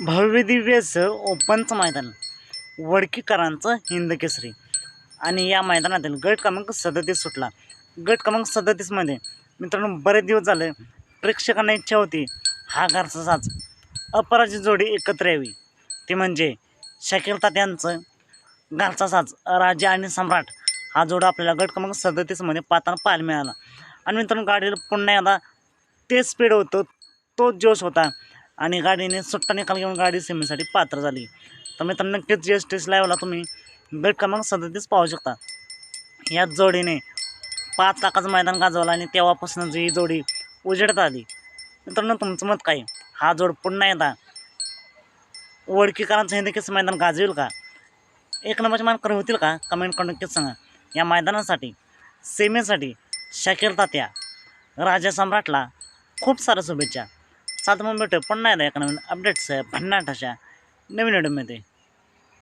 भव्यदिव्यचं ओपनचं मैदान वडकीकरांचं हिंदकेसरी आणि या मैदानातील गट क्रमांक सदतीस सुटला. गट क्रमांक सदतीसमध्ये मित्रांनो बरेच दिवस झाले. प्रेक्षकांना इच्छा होती हा घरचा साच अपराजित जोडी एकत्र यावी. ती म्हणजे शकील तात्यांचं घरचा साज. राजा आणि सम्राट हा जोडा आपल्याला गट क्रमांक सदतीसमध्ये पाहताना पाहायला मिळाला. आणि मित्रांनो गाडीला पुन्हा एकदा तेच स्पीड होतं तोच जोश होता. आणि गाडीने सुट्टा निकाल घेऊन गाडी सेमीसाठी पात्र झाली. तर मित्रांनो नक्कीच जी एस टी लाईव्हला तुम्ही बेट क्रमांक सदतीस पाहू शकता. याच जोडीने पाच लाखाचं मैदान गाजवलं आणि तेव्हापासून जी ही जोडी उजेडत आली. मित्रांनो तुमचं मत काय? हा जोड पुन्हा येदा ओळखीकरांचं हे हिंदकीचं मैदान गाजवेल का? एक नंबरचे मानकर होतील का? कमेंट करून नक्कीच सांगा. या मैदानासाठी सेमीसाठी शाकीर तात्या राजा सम्राटला खूप साऱ्या शुभेच्छा. सात मुंबई भेटू पुन्हा एकदा एका नवीन अपडेट्स भन्नाट अशा नवीन व्हिडिओमध्ये